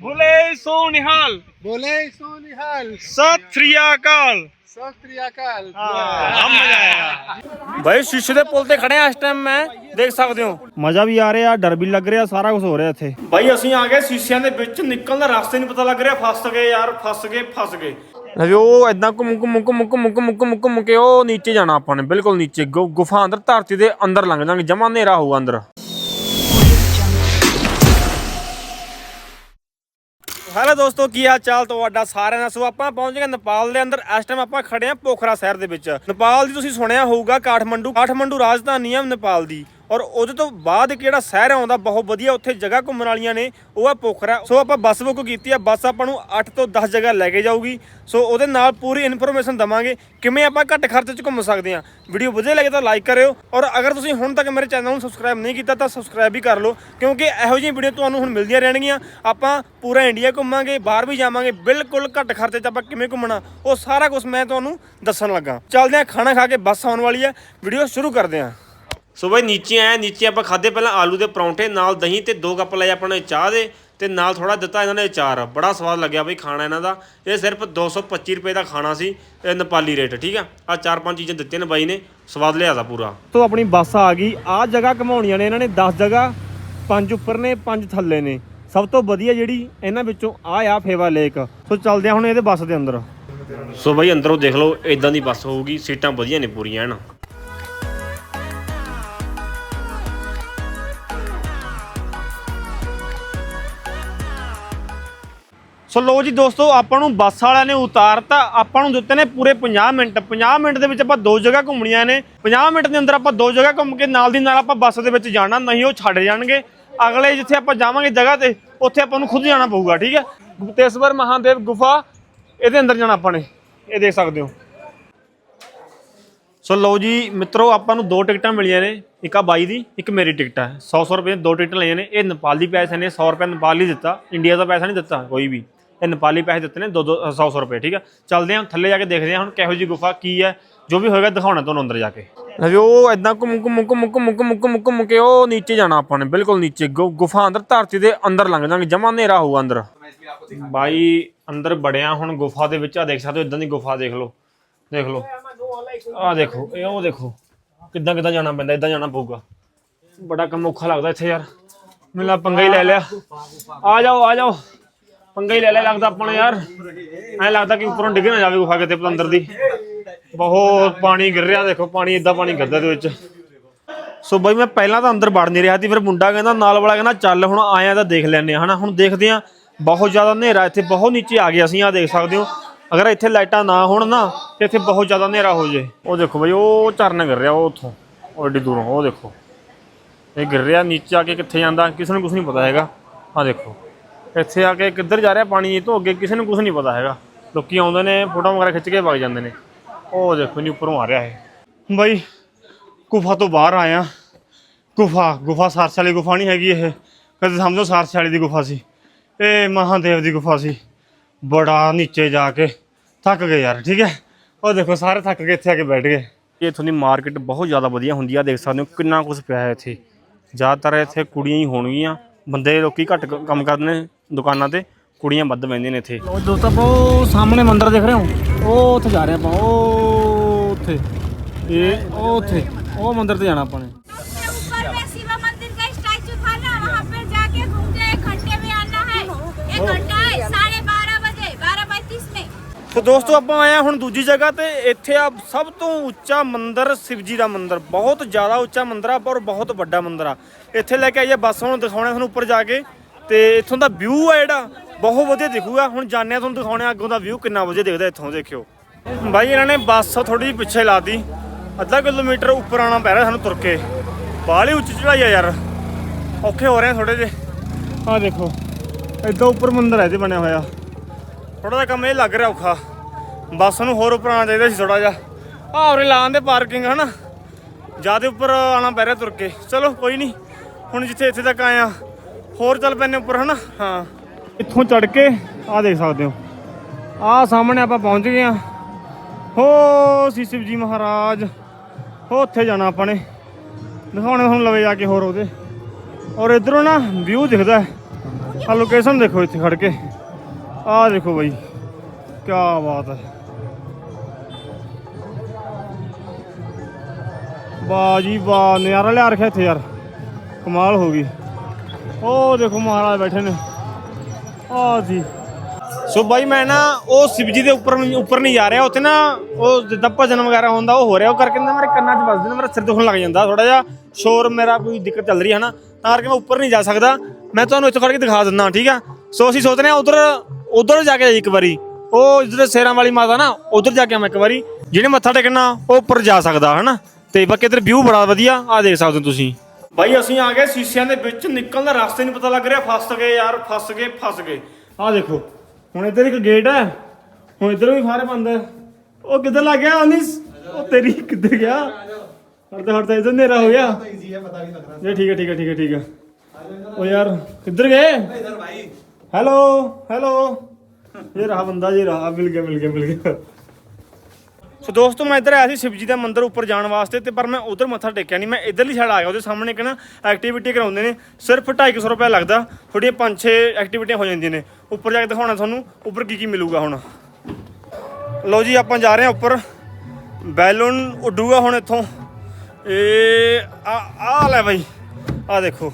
ਬੁਲੇ ਸੋ ਨਿਹਾਲ। ਬੋਲੇ ਸੋ ਨਿਹਾਲ। ਸਤਿ ਸ੍ਰੀ ਅਕਾਲ। ਸਤਿ ਸ੍ਰੀ ਅਕਾਲ। ਹਾਂ ਮਜ਼ਾ ਆਇਆ। ਭਾਈ ਸ਼ੀਸ਼ੇ ਦੇ ਪੁਲ ਤੇ ਖੜੇ ਆ ਇਸ ਟਾਈਮ ਮੈਂ ਦੇਖ ਸਕਦੇ ਹੋ। ਮਜ਼ਾ ਵੀ ਆ ਰਿਹਾ ਡਰ ਵੀ ਲੱਗ ਰਿਹਾ ਸਾਰਾ ਕੁਝ ਹੋ ਰਿਹਾ ਇੱਥੇ। ਭਾਈ ਅਸੀਂ ਆ ਗਏ ਸ਼ੀਸ਼ਿਆਂ ਦੇ ਵਿੱਚ ਨਿਕਲਣ ਦਾ ਰਸਤੇ ਨਹੀਂ ਪਤਾ ਲੱਗ ਰਿਹਾ। ਫਸ ਗਏ ਯਾਰ ਫਸ ਗਏ ਫਸ ਗਏ। ਲਵੀ ਉਹ ਇਦਾਂ ਘੁੰਮ ਘੁੰਮ ਘੁੰਮ ਘੁੰਮ ਘੁੰਮ ਘੁੰਮ ਘੁੰਮ ਕੇ ਉਹ ਨੀਚੇ ਜਾਣਾ ਆਪਾਂ ਨੇ ਬਿਲਕੁਲ ਨੀਚੇ। ਗੁਫਾ ਅੰਦਰ ਧਰਤੀ ਦੇ ਅੰਦਰ ਲੰਘ ਜਾਵਾਂਗੇ ਜਮਾ ਹਨੇਰਾ ਹੋਊਗਾ ਅੰਦਰ। ਹੈਲੋ ਦੋਸਤੋ, ਕੀ ਹਾਲ ਚਾਲ ਤੁਹਾਡਾ? ਸਾਰਿਆਂ ਦਾ ਸੋ ਆਪਾਂ ਪਹੁੰਚ ਗਏ ਨੇਪਾਲ ਦੇ ਅੰਦਰ। ਇਸ ਟਾਈਮ ਆਪਾਂ ਖੜੇ ਆ ਪੋਖਰਾ ਸ਼ਹਿਰ ਦੇ ਵਿੱਚ। ਨੇਪਾਲ ਦੀ ਤੁਸੀਂ ਸੁਣਿਆ ਹੋਊਗਾ ਕਾਠਮੰਡੂ ਕਾਠਮੰਡੂ ਰਾਜਧਾਨੀ ਆ ਨੇਪਾਲ ਦੀ। ਔਰ ਉਹਦੇ ਤੋਂ ਬਾਅਦ ਇੱਕ ਜਿਹੜਾ ਸ਼ਹਿਰ ਆਉਂਦਾ, ਬਹੁਤ ਵਧੀਆ ਉੱਥੇ ਜਗ੍ਹਾ ਘੁੰਮਣ ਵਾਲੀਆਂ ਨੇ, ਉਹ ਆ ਪੋਖਰਾ। ਸੋ ਆਪਾਂ ਬੱਸ ਬੁੱਕ ਕੀਤੀ ਆ, ਬੱਸ ਆਪਾਂ ਨੂੰ 8 ਤੋਂ 10 ਜਗ੍ਹਾ ਲੈ ਕੇ ਜਾਊਗੀ। ਸੋ ਉਹਦੇ ਨਾਲ ਪੂਰੀ ਇਨਫੋਰਮੇਸ਼ਨ ਦਵਾਂਗੇ ਕਿਵੇਂ ਆਪਾਂ ਘੱਟ ਖਰਚੇ 'ਚ ਘੁੰਮ ਸਕਦੇ ਆ ਵੀਡੀਓ ਵਧੀਆ ਲੱਗੇ ਤਾਂ ਲਾਈਕ ਕਰਿਓ ਔਰ ਅਗਰ ਤੁਸੀਂ ਹੁਣ ਤੱਕ ਮੇਰੇ ਚੈਨਲ ਨੂੰ ਸਬਸਕ੍ਰਾਈਬ ਨਹੀਂ ਕੀਤਾ ਤਾਂ ਸਬਸਕ੍ਰਾਈਬ ਵੀ ਕਰ ਲਓ, ਕਿਉਂਕਿ ਇਹੋ ਜਿਹੀਆਂ ਵੀਡੀਓ ਤੁਹਾਨੂੰ ਹੁਣ ਮਿਲਦੀਆਂ ਰਹਿਣਗੀਆਂ। ਆਪਾਂ ਪੂਰਾ ਇੰਡੀਆ ਘੁੰਮਾਂਗੇ, ਬਾਹਰ ਵੀ ਜਾਵਾਂਗੇ, ਬਿਲਕੁਲ ਘੱਟ ਖਰਚੇ 'ਚ ਆਪਾਂ ਕਿਵੇਂ ਘੁੰਮਣਾ, ਉਹ ਸਾਰਾ ਕੁਝ ਮੈਂ ਤੁਹਾਨੂੰ ਦੱਸਣ ਲੱਗਾ। ਚੱਲਦੇ ਆ ਖਾਣਾ ਖਾ ਕੇ ਬੱਸ ਆਉਣ ਵਾਲੀ ਆ। ਵੀਡੀਓ ਸ਼ੁਰੂ ਕਰਦੇ ਆ ਸੋ ਬਈ ਨੀਚੇ ਆਇਆ ਨੀਚੇ ਆਪਾਂ ਖਾਦੇ ਪਹਿਲਾਂ ਆਲੂ ਦੇ ਪਰੌਂਠੇ ਨਾਲ ਦਹੀਂ ਤੇ ਦੋ ਕੱਪ ਲਏ ਆਪਾਂ ਨੇ ਚਾਹ ਦੇ ਤੇ ਨਾਲ ਥੋੜਾ ਦਿੱਤਾ ਇਹਨਾਂ ਨੇ ਅਚਾਰ। ਬੜਾ ਸਵਾਦ ਲੱਗਿਆ ਬਈ ਖਾਣਾ ਇਹਨਾਂ ਦਾ। ਇਹ ਸਿਰਫ 225 ਰੁਪਏ ਦਾ ਖਾਣਾ ਸੀ ਇਹ ਨੇਪਾਲੀ ਰੇਟ ਠੀਕ ਆ? ਆ ਚਾਰ ਪੰਜ ਚੀਜ਼ਾਂ ਦਿੱਤੀਆਂ ਨੇ ਬਾਈ ਨੇ ਸਵਾਦ ਲਿਆਦਾ ਪੂਰਾ। ਤੋਂ ਆਪਣੀ ਬੱਸ ਆ ਗਈ। ਆ ਜਗ੍ਹਾ ਘਮਾਉਣੀਆਂ ਨੇ ਇਹਨਾਂ ਨੇ 10 ਜਗ੍ਹਾ ਪੰਜ ਉੱਪਰ ਨੇ ਪੰਜ ਥੱਲੇ ਨੇ। ਸਭ ਤੋਂ ਵਧੀਆ ਜਿਹੜੀ ਇਹਨਾਂ ਵਿੱਚੋਂ ਆ ਆ ਫੇਵਾ ਲੇਕ। ਸੋ ਚੱਲਦੇ ਆ ਹੁਣ ਇਹਦੇ ਬੱਸ ਦੇ ਅੰਦਰ। ਸੋ ਬਈ ਅੰਦਰੋਂ ਦੇਖ ਲਓ ਇਦਾਂ ਦੀ ਬੱਸ ਹੋਊਗੀ ਸੀਟਾਂ ਵਧੀਆ ਨੇ ਪੂਰੀਆਂ ਹਨ ਸੋ ਲੋ ਜੀ ਦੋਸਤੋ, ਆਪਾਂ ਨੂੰ ਬੱਸ ਵਾਲਿਆਂ ਨੇ ਉਤਾਰਤਾ। ਆਪਾਂ ਨੂੰ ਦਿੱਤੇ ਨੇ ਪੂਰੇ 50 ਮਿੰਟ। 50 ਮਿੰਟ ਦੇ ਵਿੱਚ ਆਪਾਂ ਦੋ ਜਗ੍ਹਾ ਘੁੰਮਣੀਆਂ ਨੇ। 50 ਮਿੰਟ ਦੇ ਅੰਦਰ ਆਪਾਂ ਦੋ ਜਗ੍ਹਾ ਘੁੰਮ ਕੇ ਨਾਲ ਦੀ ਨਾਲ ਆਪਾਂ ਬੱਸ ਦੇ ਵਿੱਚ ਜਾਣਾ, ਨਹੀਂ ਉਹ ਛੱਡ ਜਾਣਗੇ। ਅਗਲੇ ਜਿੱਥੇ ਆਪਾਂ ਜਾਵਾਂਗੇ ਜਗ੍ਹਾ ਤੇ, ਉੱਥੇ ਆਪਾਂ ਨੂੰ ਖੁਦ ਜਾਣਾ ਪਊਗਾ, ਠੀਕ ਹੈ? ਗੁਪਤੇਸ਼ਵਰ ਮਹਾਦੇਵ ਗੁਫਾ, ਇਹਦੇ ਅੰਦਰ ਜਾਣਾ ਆਪਾਂ ਨੇ। ਇਹ ਦੇਖ ਸਕਦੇ ਹੋ। ਸੋ ਲਓ ਜੀ, ਮਿੱਤਰੋ, ਆਪਾਂ ਨੂੰ ਦੋ ਟਿਕਟਾਂ ਮਿਲੀਆਂ ਨੇ, ਇੱਕ ਆ ਬਾਈ ਦੀ, ਇੱਕ ਮੇਰੀ ਟਿਕਟ ਹੈ 100 100 ਰੁਪਏ ਦੋ ਟਿਕਟਾਂ ਲਈਆਂ ਨੇ। ਇਹ ਨੇਪਾਲੀ ਪੈਸੇ ਨੇ 100 ਰੁਪਏ ਨੇਪਾਲੀ ਦਿੱਤਾ। ਇੰਡੀਆ ਦਾ ਪੈਸਾ ਨਹੀਂ ਦਿੱਤਾ, ਕੋਈ ਵੀ। ਇਹ ਨੇਪਾਲੀ ਪੈਸੇ ਦਿੱਤੇ ਨੇ 2 2 100 100 ਰੁਪਏ ਠੀਕ ਹੈ ਚੱਲਦੇ ਹਾਂ ਥੱਲੇ ਜਾ ਕੇ ਦੇਖਦੇ ਹਾਂ ਹੁਣ ਕਿਹੋ ਜੀ ਗੁਫਾ ਕੀ ਹੈ ਜੋ ਵੀ ਹੋਏਗਾ ਦਿਖਾਉਣਾ ਤੁਹਾਨੂੰ ਅੰਦਰ ਜਾ ਕੇ। ਲਓ ਇਦਾਂ ਘੁੰਮ ਘੁੰਮ ਘੁੰਮ ਘੁੰਮ ਘੁੰਮ ਘੁੰਮ ਘੁੰਮ ਕੇ ਉਹ ਨੀਚੇ ਜਾਣਾ ਆਪਾਂ ਨੇ ਬਿਲਕੁਲ ਨੀਚੇ। ਗੁਫਾ ਅੰਦਰ ਧਰਤੀ ਦੇ ਅੰਦਰ ਲੰਘ ਜਾਵਾਂਗੇ ਜਮਾ ਹਨੇਰਾ ਹੋਊਗਾ ਅੰਦਰ। ਬਾਈ ਅੰਦਰ ਬੜਿਆ ਹੁਣ ਗੁਫਾ ਦੇ ਵਿੱਚ ਆ ਦੇਖ ਸਕਦੇ ਹੋ ਇਦਾਂ ਦੀ ਗੁਫਾ ਦੇਖ ਲਓ ਦੇਖ ਲਓ। ਆ ਦੇਖੋ ਇਹ ਉਹ ਦੇਖੋ ਕਿੱਦਾਂ ਕਿੱਦਾਂ ਜਾਣਾ ਪੈਂਦਾ ਇਦਾਂ ਜਾਣਾ ਪਊਗਾ। ਬੜਾ ਕੰਮ ਔਖਾ ਲੱਗਦਾ ਇੱਥੇ ਯਾਰ। ਮੈਨੂੰ ਪੰਗਾ ਹੀ ਲੈ ਲਿਆ। ਆ ਜਾਓ ਆ ਜਾਓ। ਪੰਗਾ ਹੀ ਲੈ ਲਿਆ ਲੱਗਦਾ ਆਪਾਂ ਨੂੰ ਯਾਰ। ਐਂ ਲੱਗਦਾ ਕਿ ਉੱਪਰੋਂ ਡਿੱਗ ਨਾ ਜਾਵੇ ਗੁਫਾ ਕਿਤੇ ਅੰਦਰ ਦੀ। ਬਹੁਤ ਪਾਣੀ ਗਿਰ ਰਿਹਾ, ਦੇਖੋ ਪਾਣੀ ਇਦਾਂ ਪਾਣੀ ਗਿਰਦਾ ਦੇ ਵਿੱਚ। ਸੋ ਬਾਈ ਮੈਂ ਪਹਿਲਾਂ ਤਾਂ ਅੰਦਰ ਵੜ ਨਹੀਂ ਰਿਹਾ ਸੀ, ਫਿਰ ਮੁੰਡਾ ਕਹਿੰਦਾ, ਨਾਲ ਵਾਲਾ ਕਹਿੰਦਾ, ਚੱਲ ਹੁਣ ਆਇਆ ਤਾਂ ਦੇਖ ਲੈਣੇ ਹਨਾ? ਹੁਣ ਦੇਖਦੇ ਆ ਬਹੁਤ ਜ਼ਿਆਦਾ ਹਨੇਰਾ ਇੱਥੇ ਬਹੁਤ ਨੀਚੇ ਆ ਗਿਆ ਅਸੀਂ ਆ ਦੇਖ ਸਕਦੇ ਹੋ। ਅਗਰ ਇੱਥੇ ਲਾਈਟਾਂ ਨਾ ਹੋਣ ਨਾ, ਤੇ ਇੱਥੇ ਬਹੁਤ ਜ਼ਿਆਦਾ ਹਨੇਰਾ ਹੋ ਜੇ। ਉਹ ਦੇਖੋ ਬਾਈ, ਉਹ ਝਰਨਾ ਗਿਰ ਰਿਹਾ ਉਹ ਉੱਥੋਂ। ਉਹ ਏਡੀ ਦੂਰੋਂ, ਉਹ ਦੇਖੋ। ਇਹ ਗਿਰ ਰਿਹਾ, ਨੀਚੇ ਆ ਕੇ ਕਿੱਥੇ ਜਾਂਦਾ, ਕਿਸੇ ਨੂੰ ਕੁਝ ਨਹੀਂ ਪਤਾ ਹੈਗਾ। ਆ ਦੇਖੋ। ਇੱਥੇ ਆ ਕੇ ਕਿੱਧਰ ਜਾ ਰਿਹਾ ਪਾਣੀ? ਇਹ ਤੋਂ ਅੱਗੇ ਕਿਸੇ ਨੂੰ ਕੁਝ ਨਹੀਂ ਪਤਾ ਹੈਗਾ। ਲੋਕੀ ਆਉਂਦੇ ਨੇ ਫੋਟੋ ਵਗੈਰਾ ਖਿੱਚ ਕੇ ਵਗ ਜਾਂਦੇ ਨੇ। ਉਹ ਦੇਖੋ ਨਹੀਂ ਉੱਪਰੋਂ ਆ ਰਿਹਾ ਇਹ। ਬਾਈ, ਗੁਫਾ ਤੋਂ ਬਾਹਰ ਆਇਆ ਗੁਫਾ ਗੁਫਾ ਸਾਰਸ ਵਾਲੀ ਗੁਫਾ ਨਹੀਂ ਹੈਗੀ ਇਹ। ਕਦੇ ਸਮਝੋ ਸਾਰਸ ਵਾਲੀ ਦੀ ਗੁਫਾ ਸੀ। ਇਹ ਮਹਾਦੇਵ ਦੀ ਗੁਫਾ ਸੀ। ਬੜਾ ਨੀਚੇ ਜਾ ਕੇ ਥੱਕ ਗਏ ਯਾਰ, ਠੀਕ ਹੈ? ਉਹ ਦੇਖੋ, ਸਾਰੇ ਥੱਕ ਕੇ ਇੱਥੇ ਆ ਕੇ ਬੈਠ ਗਏ। ਇਹ ਇੱਥੋਂ ਦੀ ਮਾਰਕੀਟ ਬਹੁਤ ਜ਼ਿਆਦਾ ਵਧੀਆ ਹੁੰਦੀ ਆ ਦੇਖ ਸਕਦੇ ਹੋ ਕਿੰਨਾ ਕੁਝ ਪਿਆ ਹੈ ਇੱਥੇ। ਜ਼ਿਆਦਾਤਰ ਇੱਥੇ ਕੁੜੀਆਂ ਹੀ ਹੋਣਗੀਆਂ। ਬੰਦੇ ਲੋਕੀ ਘੱਟ ਕੰਮ ਕਰਦੇ ਨੇ। ਦੁਕਾਨਾਂ ਤੇ ਕੁੜੀਆਂ ਵੱਧ ਬਹਿੰਦੀਆਂ ਨੇ ਇੱਥੇ। ਲੋ ਦੋਸਤੋ ਆਪਾਂ ਉਹ ਸਾਹਮਣੇ ਮੰਦਿਰ ਦੇਖ ਰਹੇ ਹੋ। ਉਹ ਉੱਥੇ ਜਾ ਰਹੇ ਆਪਾਂ ਉਹ ਉੱਥੇ। ਇਹ ਉਹ ਉੱਥੇ ਉਹ ਮੰਦਿਰ ਤੇ ਜਾਣਾ ਆਪਾਂ ਨੇ। ਦੋਸਤੋ ਆਪਾਂ ਆਏ ਹੁਣ ਦੂਜੀ ਜਗ੍ਹਾ ਤੇ। ਇੱਥੇ ਆ ਸਭ ਤੋਂ ਉੱਚਾ ਮੰਦਿਰ ਸ਼ਿਵਜੀ ਦਾ ਮੰਦਿਰ। ਬਹੁਤ ਜ਼ਿਆਦਾ ਉੱਚਾ ਮੰਦਿਰ ਆ ਪਰ ਬਹੁਤ ਵੱਡਾ ਮੰਦਿਰ ਆ। ਇੱਥੇ ਲੈ ਕੇ ਆਈਏ ਬੱਸ ਹੁਣ ਦਿਖਾਉਣਾ ਤੁਹਾਨੂੰ ਉੱਪਰ ਜਾ ਕੇ। ਤੇ ਇੱਥੋਂ ਦਾ ਵਿਊ ਆ ਜਿਹੜਾ, ਬਹੁਤ ਵਧੀਆ ਦਿਖੂਗਾ। ਹੁਣ ਜਾਣਿਆ ਤੁਹਾਨੂੰ ਦਿਖਾਉਣੇ ਅੱਗੋਂ ਦਾ ਵਿਊ ਕਿੰਨਾ ਵਧੀਆ ਦਿਖਦਾ ਇੱਥੋਂ, ਦੇਖਿਓ। ਬਾਈ, ਇਹਨਾਂ ਨੇ ਬੱਸ ਥੋੜੀ ਜਿਹੀ ਪਿੱਛੇ ਲਾਤੀ ਅੱਧਾ ਕਿਲੋਮੀਟਰ ਉੱਪਰ ਆਉਣਾ ਪੈ ਰਿਹਾ ਸਾਨੂੰ ਤੁਰ ਕੇ। ਬਾਹਲੀ ਉੱਚੀ ਚੜਾਈ ਆ ਯਾਰ। ਔਖੇ ਹੋ ਰਹੇ ਆ ਥੋੜੇ ਜਿਹੇ। ਆਹ ਦੇਖੋ ਏਦਾਂ ਉੱਪਰ ਮੰਦਰ ਹੈ ਇਹਦੇ ਬਣਿਆ ਹੋਇਆ। ਥੋੜਾ ਜਿਹਾ ਕੰਮ ਇਹ ਲੱਗ ਰਿਹਾ ਔਖਾ। ਬੱਸ ਨੂੰ ਹੋਰ ਉੱਪਰ ਆਉਣਾ ਚਾਹੀਦਾ ਸੀ ਥੋੜਾ ਜਿਹਾ। ਆਹ ਉਰੇ ਲਾਂ ਦੇ ਪਾਰਕਿੰਗ ਹਨਾ। ਜ਼ਿਆਦਾ ਉੱਪਰ ਆਉਣਾ ਪੈ ਰਿਹਾ ਤੁਰ ਕੇ। ਚਲੋ, ਕੋਈ ਨਹੀਂ। ਹੁਣ ਜਿੱਥੇ ਇੱਥੇ ਤੱਕ ਆਇਆ ਹੋਰ ਚੱਲ ਪੈਨੇ ਉੱਪਰ, ਹਨਾ? ਹਾਂ। ਇੱਥੋਂ ਚੜ ਕੇ ਆਹ ਦੇਖ ਸਕਦੇ ਹੋ। ਆਹ ਸਾਹਮਣੇ ਆਪਾਂ ਪਹੁੰਚ ਗਏ ਆ ਹੋ ਸੀ ਸ਼ਿਵ ਜੀ ਮਹਾਰਾਜ। ਹੋ, ਉੱਥੇ ਜਾਣਾ ਆਪਾਂ ਨੇ। ਦਿਖਾਉਣੇ ਤੁਹਾਨੂੰ ਲਵੇ ਜਾ ਕੇ ਹੋਰ ਉਹਦੇ। ਔਰ ਇਧਰੋਂ ਨਾ ਵਿਊ ਦਿਖਦਾ ਆ ਲੋਕੇਸ਼ਨ ਦੇਖੋ ਇੱਥੇ ਖੜ ਕੇ। ਆਹ ਦੇਖੋ ਬਾਈ ਕੀ ਬਾਤ ਹੈ। ਵਾਹ ਜੀ ਵਾਹ, ਨਜ਼ਾਰਾ ਲਿਆ ਰੱਖਿਆ ਇੱਥੇ ਯਾਰ। ਕਮਾਲ ਹੋ ਗਈ। ਉਹ ਦੇਖੋ ਮਹਾਰਾਜ ਬੈਠੇ ਨੇ। ਆ ਜੀ। ਸੋ ਬਾਈ, ਮੈਂ ਨਾ ਉਹ ਸ਼ਿਵਜੀ ਦੇ ਉੱਪਰ ਉੱਪਰ ਨਹੀਂ ਜਾ ਰਿਹਾ। ਉੱਥੇ ਨਾ ਉਹ ਜਿੱਦਾਂ ਭਜਨ ਵਗੈਰਾ ਹੁੰਦਾ, ਉਹ ਹੋ ਰਿਹਾ। ਉਹ ਕਰਕੇ ਨਾ ਮੇਰੇ ਕੰਨਾਂ 'ਚ ਵੱਜਦੇ ਨੇ, ਮੇਰਾ ਸਿਰ ਦੁਖਣ ਲੱਗ ਜਾਂਦਾ। ਥੋੜਾ ਜਿਹਾ ਸ਼ੋਰ ਮੇਰਾ ਕੋਈ ਦਿੱਕਤ ਚੱਲ ਰਹੀ ਹੈ ਨਾ ਤਾਂ ਕਰਕੇ ਮੈਂ ਉੱਪਰ ਨਹੀਂ ਜਾ ਸਕਦਾ। ਮੈਂ ਤੁਹਾਨੂੰ ਇੱਥੋਂ ਖੜ ਕੇ ਦਿਖਾ ਦਿੰਦਾ, ਠੀਕ ਆ? ਸੋ ਅਸੀਂ ਸੋਚਦੇ ਹਾਂ ਉਧਰ ਉਧਰ ਜਾ ਕੇ ਇੱਕ ਵਾਰੀ। ਉਹ ਜਿੱਧਰ ਸੇਰਾਂ ਵਾਲੀ ਮਾਤਾ ਨਾ, ਉਧਰ ਜਾ ਕੇ ਮੈਂ ਇੱਕ ਵਾਰੀ। ਜਿਹਨੇ ਮੱਥਾ ਟੇਕਣਾ ਉਹ ਉੱਪਰ ਜਾ ਸਕਦਾ, ਹਨਾ? ਤੇ ਬਾਕੀ ਇਧਰ ਵਿਊ ਬੜਾ ਵਧੀਆ ਆ ਦੇਖ ਸਕਦੇ ਹੋ ਤੁਸੀਂ। ਬਾਈ ਅਸੀਂ ਆ ਗਏ ਸ਼ੀਸ਼ਿਆਂ ਦੇ ਵਿੱਚ ਨਿਕਲਣ ਦਾ ਰਸਤੇ ਨਹੀਂ ਪਤਾ ਲੱਗ ਰਿਹਾ। ਫਸ ਗਏ ਯਾਰ ਫਸ ਗਏ ਫਸ ਗਏ। ਆ ਦੇਖੋ ਹੁਣ ਇੱਧਰ ਇੱਕ ਗੇਟ ਹੈ ਹੁਣ ਇੱਧਰ ਵੀ ਫਾਰੇ ਬੰਦ ਹੈ ਉਹ ਕਿੱਧਰ ਲੱਗ ਗਿਆ ਅਨਿਸ? ਉਹ ਤੇਰੀ ਕਿੱਧਰ ਗਿਆ? ਹੜਦਾ ਹੜਦਾ ਇੱਧਰ ਨੇਰਾ ਹੋ ਗਿਆ। ਇਹ ਠੀਕ ਹੈ ਠੀਕ ਹੈ ਠੀਕ ਹੈ ਠੀਕ ਹੈ ਉਹ ਯਾਰ ਕਿੱਧਰ ਗਏ? Hello hello. ਇਹ ਰਹਾ ਬੰਦਾ ਜੀ ਰਹਾ। ਮਿਲ ਗਿਆ ਮਿਲ ਗਿਆ ਮਿਲ ਗਿਆ। ਸੋ ਦੋਸਤੋ, ਮੈਂ ਇੱਧਰ ਆਇਆ ਸੀ ਸ਼ਿਵਜੀ ਦਾ ਮੰਦਿਰ ਉੱਪਰ ਜਾਣ ਵਾਸਤੇ ਤੇ ਪਰ ਮੈਂ ਉਧਰ ਮੱਥਾ ਟੇਕਿਆ ਨਹੀਂ। ਮੈਂ ਇੱਧਰਲੀ ਸਾਈਡ ਆ ਗਿਆ ਉਹਦੇ ਸਾਹਮਣੇ ਇੱਕ ਨਾ ਐਕਟੀਵਿਟੀ ਕਰਾਉਂਦੇ ਨੇ। ਸਿਰਫ 250 ਰੁਪਏ ਲੱਗਦਾ ਤੁਹਾਡੀਆਂ 5-6 ਐਕਟੀਵਿਟੀਆਂ ਹੋ ਜਾਂਦੀਆਂ ਨੇ। ਉੱਪਰ ਜਾ ਕੇ ਦਿਖਾਉਣਾ ਤੁਹਾਨੂੰ, ਉੱਪਰ ਕੀ ਕੀ ਮਿਲੂਗਾ ਹੁਣ। ਲਓ ਜੀ, ਆਪਾਂ ਜਾ ਰਹੇ ਹਾਂ ਉੱਪਰ। ਬੈਲੂਨ ਉੱਡੂਗਾ ਹੁਣ ਇੱਥੋਂ। ਇਹ ਆ ਆ ਲੈ ਬਾਈ, ਆ ਦੇਖੋ।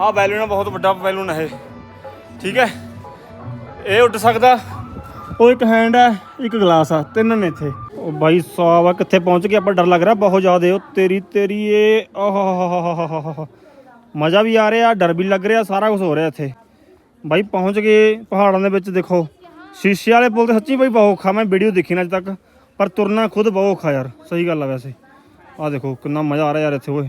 ਆ ਬੈਲੂਨ ਆ, ਬਹੁਤ ਵੱਡਾ ਬੈਲੂਨ ਹੈ ਇਹ। ਠੀਕ ਹੈ? ਇਹ ਉੱਡ ਸਕਦਾ। ਉਹ ਇੱਕ ਹੈਂਡ ਹੈ ਇੱਕ ਗਲਾਸ ਆ, ਤਿੰਨ ਨੇ ਇੱਥੇ। ਉਹ ਬਾਈ ਸਾਹਿਬ ਆ, ਕਿੱਥੇ ਪਹੁੰਚ ਗਏ? ਆਪਾਂ ਡਰ ਲੱਗ ਰਿਹਾ ਬਹੁਤ ਜ਼ਿਆਦਾ ਉਹ ਤੇਰੀ ਤੇਰੀ ਏ ਆਹ ਮਜ਼ਾ ਵੀ ਆ ਰਿਹਾ, ਡਰ ਵੀ ਲੱਗ ਰਿਹਾ, ਸਾਰਾ ਕੁਝ ਹੋ ਰਿਹਾ ਇੱਥੇ। ਬਾਈ ਪਹੁੰਚ ਗਏ ਪਹਾੜਾਂ ਦੇ ਵਿੱਚ, ਦੇਖੋ। ਸ਼ੀਸ਼ੇ ਵਾਲੇ ਪੁਲ ਤੇ ਸੱਚੀ ਬਾਈ ਬਹੁਤ ਔਖਾ, ਮੈਂ ਵੀਡੀਓ ਦੇਖੀ ਨਾ ਅੱਜ ਤੱਕ। ਪਰ ਤੁਰਨਾ ਖੁਦ ਬਹੁਤ ਔਖਾ ਯਾਰ, ਸਹੀ ਗੱਲ ਆ ਵੈਸੇ। ਆ ਦੇਖੋ, ਕਿੰਨਾ ਮਜ਼ਾ ਆ ਰਿਹਾ ਯਾਰ ਇੱਥੇ, ਓਏ।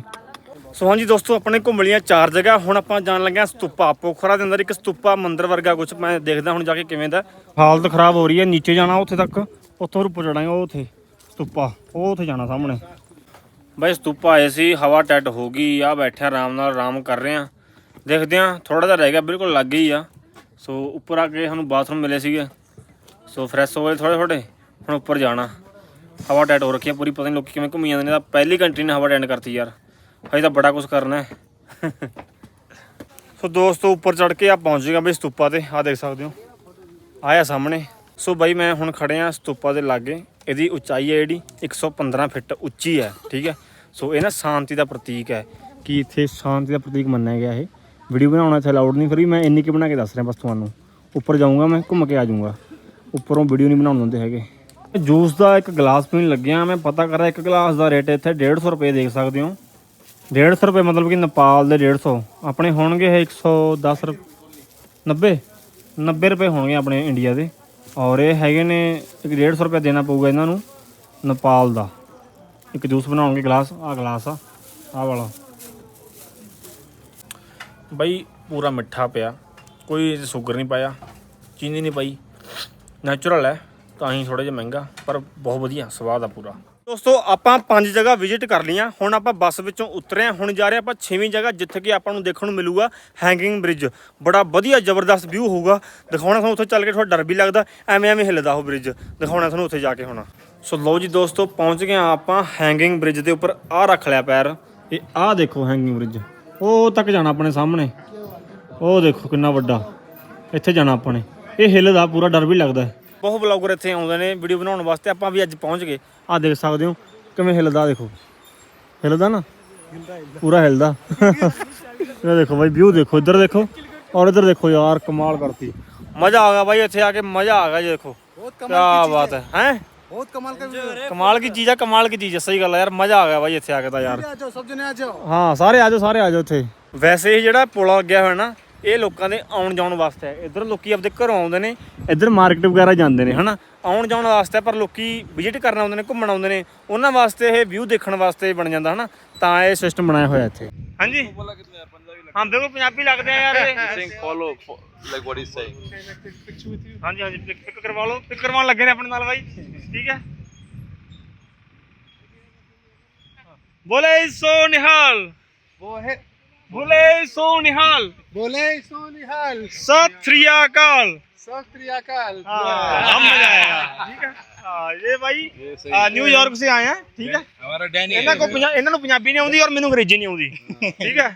ਸੋ ਹਾਂਜੀ ਦੋਸਤੋ, ਆਪਣੇ ਘੁੰਮ ਲਈਆਂ ਚਾਰ ਜਗ੍ਹਾ। ਹੁਣ ਆਪਾਂ ਜਾਣ ਲੱਗੇ ਹਾਂ ਸਤੂਪਾ ਪੋਖਰਾ ਦੇ ਅੰਦਰ, ਇੱਕ ਸਤੂਪਾ ਮੰਦਰ ਵਰਗਾ ਕੁਝ ਮੈਂ ਦੇਖਦਾ, ਹੁਣ ਜਾ ਕੇ ਕਿਵੇਂ ਦਾ। ਹਾਲਤ ਖਰਾਬ ਹੋ ਰਹੀ ਹੈ, ਨੀਚੇ ਜਾਣਾ ਉੱਥੇ ਤੱਕ। ਉੱਥੋਂ ਉੱਪਰ ਚੜਾਂਗੇ, ਉਹ ਉੱਥੇ, ਸਤੂਪਾ, ਉਹ ਉੱਥੇ ਜਾਣਾ ਸਾਹਮਣੇ। ਬਾਈ ਸਤੂਪਾ ਆਏ ਸੀ, ਹਵਾ ਟੈਟ ਹੋ ਗਈ, ਆ ਬੈਠਿਆ ਆਰਾਮ ਨਾਲ, ਆਰਾਮ ਕਰ ਰਹੇ ਆ ਦੇਖਦੇ ਆ ਥੋੜਾ ਜਿਹਾ ਰਹਿ ਗਿਆ, ਬਿਲਕੁਲ ਲੱਗ ਹੀ ਆ। ਸੋ ਉੱਪਰ ਆ ਕੇ ਸਾਨੂੰ ਬਾਥਰੂਮ ਮਿਲੇ ਸੀਗੇ। ਸੋ ਫਰੈਸ਼ ਹੋ ਗਏ ਥੋੜੇ ਥੋੜੇ ਹੁਣ ਉੱਪਰ ਜਾਣਾ। ਹਵਾ ਟੈਟ ਹੋ ਰੱਖੀ ਆ, ਪੂਰੀ ਪਤਾ ਨਹੀਂ ਲੋਕੀ ਕਿਵੇਂ ਘੁੰਮੀ ਜਾਂਦੇ ਨੇ ਤਾਂ ਪਹਿਲੀ ਕੰਟਰੀ ਨੇ ਹਵਾ ਟੈਟ ਕਰਤੀ ਯਾਰ। ਹਜੇ ਤਾਂ ਬੜਾ ਕੁਝ ਕਰਨਾ ਹੈ। ਸੋ ਦੋਸਤੋ, ਉੱਪਰ ਚੜ ਕੇ ਆ ਪਹੁੰਚ ਗਏ ਬਈ ਸਤੂਪਾ ਤੇ ਆ ਦੇਖ ਸਕਦੇ ਹੋ। ਆਇਆ ਸਾਹਮਣੇ। ਸੋ ਬਾਈ, ਮੈਂ ਹੁਣ ਖੜੇ ਆ ਸਤੂਪਾ ਦੇ ਲਾਗੇ। ਇਹਦੀ ਉਚਾਈ ਹੈ ਜਿਹੜੀ 115 ਫਿਟ ਉੱਚੀ ਹੈ, ਠੀਕ ਹੈ? ਸੋ ਇਹ ਨਾ ਸ਼ਾਂਤੀ ਦਾ ਪ੍ਰਤੀਕ ਹੈ, ਕਿ ਇੱਥੇ ਸ਼ਾਂਤੀ ਦਾ ਪ੍ਰਤੀਕ ਮੰਨਿਆ ਗਿਆ ਇਹ। ਵੀਡੀਓ ਬਣਾਉਣਾ ਇੱਥੇ ਅਲਾਉਡ ਨਹੀਂ, ਫਰੀ ਮੈਂ ਇੰਨੀ ਕਿ ਬਣਾ ਕੇ ਦੱਸ ਰਿਹਾ ਬਸ ਤੁਹਾਨੂੰ। ਉੱਪਰ ਜਾਊਂਗਾ ਮੈਂ, ਘੁੰਮ ਕੇ ਆ ਜਾਊਂਗਾ। ਉੱਪਰੋਂ ਵੀਡੀਓ ਨਹੀਂ ਬਣਾਉਣ ਦਿੰਦੇ ਹੈਗੇ। ਜੂਸ ਦਾ ਇੱਕ ਗਲਾਸ ਪੀਣ ਲੱਗਿਆ, ਮੈਂ ਪਤਾ ਕਰਾਂ ਇੱਕ ਗਲਾਸ ਦਾ ਰੇਟ ਇੱਥੇ 150 ਰੁਪਏ ਦੇਖ ਸਕਦੇ ਹੋ। 150 ਰੁਪਏ ਮਤਲਬ ਕਿ ਨੇਪਾਲ ਦੇ 150 ਆਪਣੇ ਹੋਣਗੇ ਇਹ 110 ਰੁਪਏ 90 90 ਰੁਪਏ ਹੋਣਗੇ ਆਪਣੇ ਇੰਡੀਆ ਦੇ। ਔਰ ਇਹ ਹੈਗੇ ਨੇ ਇੱਕ 150 ਰੁਪਏ ਦੇਣਾ ਪਊਗਾ ਇਹਨਾਂ ਨੂੰ, ਨੇਪਾਲ ਦਾ। ਇੱਕ ਜੂਸ ਬਣਾਉਣਗੇ, ਗਲਾਸ ਆ ਗਲਾਸ ਆ ਆ ਵਾਲਾ। ਬਈ, ਪੂਰਾ ਮਿੱਠਾ ਪਿਆ। ਕੋਈ ਸ਼ੂਗਰ ਨਹੀਂ ਪਾਇਆ, ਚੀਨੀ ਨਹੀਂ ਪਾਈ। ਨੈਚੁਰਲ ਹੈ, ਤਾਂ ਹੀ ਥੋੜਾ ਜਿਹਾ ਮਹਿੰਗਾ, ਪਰ ਬਹੁਤ ਵਧੀਆ, ਸਵਾਦ ਆ ਪੂਰਾ। ਦੋਸਤੋ, ਆਪਾਂ ਪੰਜ ਜਗ੍ਹਾ ਵਿਜ਼ਿਟ ਕਰ ਲਈਆਂ। ਹੁਣ ਆਪਾਂ ਬੱਸ ਵਿੱਚੋਂ ਉਤਰੇ ਹਾਂ। ਹੁਣ ਜਾ ਰਹੇ ਆਪਾਂ ਛੇਵੀਂ ਜਗ੍ਹਾ, ਜਿੱਥੇ ਕਿ ਆਪਾਂ ਨੂੰ ਦੇਖਣ ਨੂੰ ਮਿਲੂਗਾ ਹੈਂਗਿੰਗ ਬ੍ਰਿਜ ਬੜਾ ਵਧੀਆ ਜ਼ਬਰਦਸਤ ਵਿਊ ਹੋਊਗਾ। ਦਿਖਾਉਣਾ ਤੁਹਾਨੂੰ ਉੱਥੇ ਚੱਲ ਕੇ ਥੋੜਾ ਡਰ ਵੀ ਲੱਗਦਾ, ਐਵੇਂ ਐਵੇਂ ਹਿੱਲਦਾ ਉਹ ਬ੍ਰਿਜ ਦਿਖਾਉਣਾ ਤੁਹਾਨੂੰ ਉੱਥੇ ਜਾ ਕੇ ਹੋਣਾ। ਸੋ ਲਓ ਜੀ ਦੋਸਤੋ, ਪਹੁੰਚ ਗਏ ਹਾਂ ਆਪਾਂ ਹੈਂਗਿੰਗ ਬ੍ਰਿਜ ਦੇ ਉੱਪਰ। ਆਹ ਰੱਖ ਲਿਆ ਪੈਰ। ਇਹ ਆਹ ਦੇਖੋ ਹੈਂਗਿੰਗ ਬ੍ਰਿਜ ਉਹ ਤੱਕ ਜਾਣਾ ਆਪਣੇ ਸਾਹਮਣੇ। ਉਹ ਦੇਖੋ ਕਿੰਨਾ ਵੱਡਾ। ਇੱਥੇ ਜਾਣਾ ਆਪਾਂ ਨੇ ਇਹ ਹਿੱਲਦਾ, ਪੂਰਾ ਡਰ ਵੀ ਲੱਗਦਾ। ਬਹੁਤ ਬਲੌਗਰ ਇੱਥੇ ਆਉਂਦੇ ਨੇ ਵੀਡੀਓ ਬਣਾਉਣ ਵਾਸਤੇ ਆਪਾਂ ਵੀ ਅੱਜ ਪਹੁੰਚ ਗਏ ਆਹ ਦੇਖ ਸਕਦੇ ਹੋ ਕਿਵੇਂ ਹਿੱਲਦਾ ਦੇਖੋ ਹਿੱਲਦਾ ਨਾ ਪੂਰਾ ਹਿੱਲਦਾ ਇਹ ਦੇਖੋ ਬਾਈ ਵਿਊ ਦੇਖੋ ਇੱਧਰ ਦੇਖੋ ਔਰ ਇੱਧਰ ਦੇਖੋ ਯਾਰ ਕਮਾਲ ਕਰਤੀ ਮਜ਼ਾ ਆ ਗਿਆ ਬਾਈ ਇੱਥੇ ਆ ਕੇ ਮਜ਼ਾ ਆ ਗਿਆ ਜੀ ਦੇਖੋ ਕੀ ਬਾਤ ਹੈ ਹੈ बहुत कमाल का वीडियो है ਕਮਾਲ ਕੀ ਚੀਜ਼ ਆ ਕਮਾਲ ਕੀ ਚੀਜ਼ ਆ ਸਹੀ ਗੱਲ ਆ ਯਾਰ ਮਜ਼ਾ ਆ ਗਿਆ ਬਾਈ ਇੱਥੇ ਆ ਕੇ ਤਾਂ ਯਾਰ आ जाओ सब जने आ जाओ ਹਾਂ ਸਾਰੇ ਆ ਜਾਓ ਸਾਰੇ ਆ ਜਾਓ ਇੱਥੇ ਵੈਸੇ ਇਹ ਜਿਹੜਾ ਪੁਲ ਲੱਗਿਆ ਹੋਇਆ ਨਾ ਇਹ ਲੋਕਾਂ ਦੇ ਆਉਣ ਜਾਣ ਵਾਸਤੇ ਹੈ। ਇੱਧਰ ਲੋਕੀ ਆਪਦੇ ਘਰੋਂ ਆਉਂਦੇ ਨੇ ਇੱਧਰ ਮਾਰਕੀਟ ਵਗੈਰਾ ਜਾਂਦੇ ਨੇ ਹਨਾ? ਆਉਣ ਜਾਣ ਵਾਸਤੇ ਪਰ ਲੋਕੀ ਵਿਜ਼ਿਟ ਕਰਨ ਆਉਂਦੇ ਨੇ ਘੁੰਮਣ ਆਉਂਦੇ ਨੇ। ਉਹਨਾਂ ਵਾਸਤੇ ਇਹ ਵਿਊ ਦੇਖਣ ਵਾਸਤੇ ਬਣ ਜਾਂਦਾ ਹਨਾ? ਤਾਂ ਇਹ ਸਿਸਟਮ ਬਣਾਇਆ ਹੋਇਆ ਇੱਥੇ। ਹਾਂਜੀ? ਹਾਂ ਬਿਲਕੁਲ ਪੰਜਾਬੀ ਲੱਗਦੇ ਆ ਯਾਰ follow fo- like what he's saying. ਹਾਂਜੀ ਹਾਂਜੀ ਪਿਕ ਪਿਕ ਕਰਵਾ ਲਓ। ਪਿਕ ਕਰਵਾਉਣ ਲੱਗੇ ਨੇ ਆਪਣੇ ਨਾਲ ਬਾਈ। ਠੀਕ ਹੈ? ਬੋਲੇ ਸੋ ਨਿਹਾਲ। वो है ਬੋਲੇ ਸੋ ਨਿਹਾਲ बोले सोनिहाल ਸਤਿ ਸ੍ਰੀ ਅਕਾਲ सत श्री अकाल हाँ मजा आएगा ठीक है हाँ, ये भाई आ, न्यूयॉर्क से आए हैं ठीक है हमारा डैनी ਇਹਨਾਂ ਕੋ ਪੰਜਾ- ਇਹਨਾਂ ਨੂੰ ਪੰਜਾਬੀ ਨਹੀਂ ਆਉਂਦੀ ਔਰ ਮੈਨੂੰ ਅੰਗਰੇਜ਼ੀ ਨਹੀਂ ਆਉਂਦੀ ਠੀਕ ਹੈ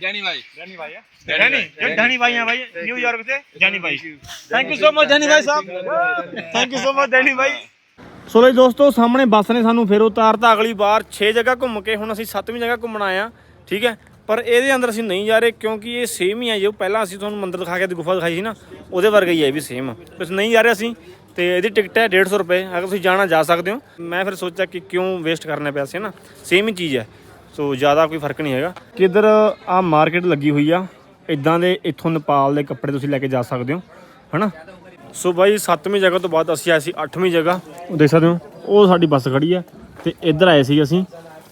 डैनी भाई धनी भाई है धनी ये धनी भाई हैं भाई न्यूयॉर्क से धनी भाई थैंक यू सो मच धनी भाई साहब थैंक यू सो मच धनी भाई ਸੋ ਲਈ ਦੋਸਤੋ ਸਾਹਮਣੇ ਬੱਸ ਨੇ ਸਾਨੂੰ ਫਿਰ ਉਤਾਰਤਾ ਅਗਲੀ ਵਾਰ 6 ਜਗ੍ਹਾ ਘੁੰਮ ਕੇ ਹੁਣ ਅਸੀਂ 7ਵੀਂ ਜਗ੍ਹਾ ਘੁੰਮਣ ਆਏ ਆ ਠੀਕ ਹੈ? ਪਰ ਇਹਦੇ ਅੰਦਰ ਅਸੀਂ ਨਹੀਂ ਜਾ ਰਹੇ ਕਿਉਂਕਿ ਇਹ ਸੇਮ ਹੀ ਹੈ ਜੋ ਪਹਿਲਾਂ ਅਸੀਂ ਤੁਹਾਨੂੰ ਮੰਦਰ ਦਿਖਾ ਕੇ ਤੇ ਗੁਫਾ ਦਿਖਾਈ ਸੀ ਨਾ, ਉਹਦੇ ਵਰਗਾ ਹੀ ਹੈ ਇਹ ਵੀ ਸੇਮ ਬਸ ਨਹੀਂ ਜਾ ਰਹੇ ਅਸੀਂ ਤੇ ਇਹਦੀ ਟਿਕਟ ਹੈ 150 ਰੁਪਏ, ਅਗਰ ਤੁਸੀਂ ਜਾਣਾ ਜਾ ਸਕਦੇ ਹੋ। ਮੈਂ ਫਿਰ ਸੋਚਿਆ ਕਿ ਕਿਉਂ ਵੇਸਟ ਕਰਨੇ ਪੈਸੇ ਨਾ ਸੇਮ ਹੀ ਚੀਜ਼ ਹੈ। ਸੋ ਜ਼ਿਆਦਾ ਕੋਈ ਫ਼ਰਕ ਨਹੀਂ ਹੈਗਾ। ਕਿਧਰ ਆ ਮਾਰਕੀਟ ਲੱਗੀ ਹੋਈ ਆ ਇਦਾਂ ਦੇ ਇੱਥੋਂ ਨੇਪਾਲ ਦੇ ਕੱਪੜੇ ਤੁਸੀਂ ਲੈ ਕੇ ਜਾ ਸਕਦੇ ਹੋ, ਹਨਾ? ਸੋ ਬਾਈ 7ਵੀਂ ਜਗ੍ਹਾ ਤੋਂ ਬਾਅਦ ਅਸੀਂ ਆਏ ਸੀ 8ਵੀਂ ਜਗ੍ਹਾ। ਉਹ ਦੇਖ ਸਕਦੇ ਹੋ, ਉਹ ਸਾਡੀ ਬੱਸ ਖੜੀ ਆ ਤੇ ਇੱਧਰ ਆਏ ਸੀ ਅਸੀਂ।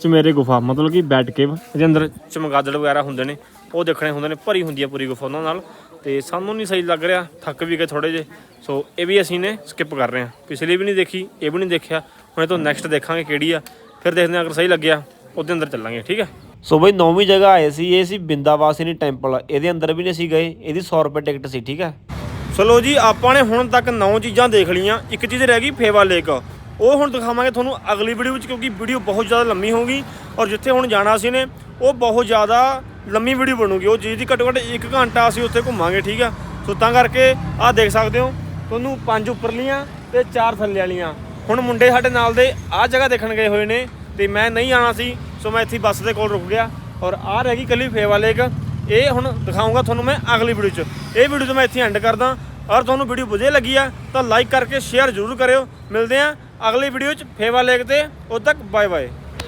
ਚਮੇਰੇ ਗੁਫਾ ਮਤਲਬ ਕਿ ਬੈਠ ਕੇ ਇਹਦੇ ਅੰਦਰ ਚਮਗਾਦੜ ਵਗੈਰਾ ਹੁੰਦੇ ਨੇ ਉਹ ਦੇਖਣੇ ਹੁੰਦੇ ਨੇ ਭਰੀ ਹੁੰਦੀ ਆ ਪੂਰੀ ਗੁਫਾ ਉਹਨਾਂ ਨਾਲ। ਤੇ ਸਾਨੂੰ ਨਹੀਂ ਸਹੀ ਲੱਗ ਰਿਹਾ ਥੱਕ ਵੀ ਗਏ ਥੋੜੇ ਜੇ ਸੋ ਇਹ ਵੀ ਅਸੀਂ ਨੇ ਸਕਿਪ ਕਰ ਰਹੇ ਹਾਂ। ਪਿਛਲੀ ਵੀ ਨਹੀਂ ਦੇਖੀ ਇਹ ਵੀ ਨਹੀਂ ਦੇਖਿਆ। ਹੁਣ ਇਹ ਤੋਂ ਨੈਕਸਟ ਦੇਖਾਂਗੇ ਕਿਹੜੀ ਆ। ਫਿਰ ਦੇਖਦੇ ਹਾਂ ਅਗਰ ਸਹੀ ਲੱਗਿਆ ਉਹਦੇ ਅੰਦਰ ਚੱਲਾਂਗੇ ਠੀਕ ਹੈ? ਸੋ ਬਈ ਨੌਵੀਂ ਜਗ੍ਹਾ ਆਏ ਸੀ ਇਹ ਸੀ ਬਿੰਦਾਵਾਸਿਨੀ ਟੈਂਪਲ। ਇਹਦੇ ਅੰਦਰ ਵੀ ਨਹੀਂ ਅਸੀਂ ਗਏ ਇਹਦੀ 100 ਰੁਪਏ ਟਿਕਟ ਸੀ ਠੀਕ ਹੈ? ਚਲੋ ਜੀ ਆਪਾਂ ਨੇ ਹੁਣ ਤੱਕ 9 ਚੀਜ਼ਾਂ ਦੇਖ ਲਈਆਂ। ਇੱਕ ਚੀਜ਼ ਰਹਿ ਗਈ ਫੇਵਾ ਲੇਕ। ਉਹ ਹੁਣ ਦਿਖਾਵਾਂਗੇ ਤੁਹਾਨੂੰ ਅਗਲੀ ਵੀਡੀਓ ਵਿੱਚ, ਕਿਉਂਕਿ ਵੀਡੀਓ ਬਹੁਤ ਜ਼ਿਆਦਾ ਲੰਮੀ ਹੋਊਗੀ ਔਰ ਜਿੱਥੇ ਹੁਣ ਜਾਣਾ ਸੀ ਨੇ ਉਹ ਬਹੁਤ ਜ਼ਿਆਦਾ ਲੰਮੀ ਵੀਡੀਓ ਬਣੂਗੀ। ਉਹ ਚੀਜ਼ ਘੱਟੋ ਘੱਟ 1 ਘੰਟਾ ਅਸੀਂ ਉੱਥੇ ਘੁੰਮਾਂਗੇ, ਠੀਕ ਆ? ਸੋ ਤਾਂ ਕਰਕੇ ਆਹ ਦੇਖ ਸਕਦੇ ਹੋ, ਤੁਹਾਨੂੰ ਪੰਜ ਉੱਪਰਲੀਆਂ ਤੇ ਚਾਰ ਥੱਲੇ ਵਾਲੀਆਂ। ਹੁਣ ਮੁੰਡੇ ਸਾਡੇ ਨਾਲ ਦੇ ਆਹ ਜਗ੍ਹਾ ਦੇਖਣ ਗਏ ਹੋਏ ਨੇ ਤੇ ਮੈਂ ਨਹੀਂ ਆਣਾ ਸੀ, ਸੋ ਮੈਂ ਇੱਥੇ ਬੱਸ ਦੇ ਕੋਲ ਰੁਕ ਗਿਆ। ਔਰ ਆਹ ਰਹਿ ਗਈ ਕੱਲੀ ਫੇਵਾ ਲੇਕ ਇਹ ਹੁਣ ਦਿਖਾਉਂਗਾ ਤੁਹਾਨੂੰ ਮੈਂ ਅਗਲੀ ਵੀਡੀਓ 'ਚ। ਇਹ ਵੀਡੀਓ ਤੋਂ ਮੈਂ ਇੱਥੇ ਐਂਡ ਕਰਦਾ। ਔਰ ਤੁਹਾਨੂੰ ਵੀਡੀਓ ਵਧੀਆ ਲੱਗੀ ਆ, ਤਾਂ ਲਾਈਕ ਕਰਕੇ ਸ਼ੇਅਰ ਜ਼ਰੂਰ ਕਰਿਓ। ਮਿਲਦੇ ਆ ਅਗਲੀ ਵੀਡੀਓ 'ਚ ਫੇਵਾ ਲੇਕ ਤੇ ਉਦੋਂ ਤੱਕ ਬਾਏ ਬਾਏ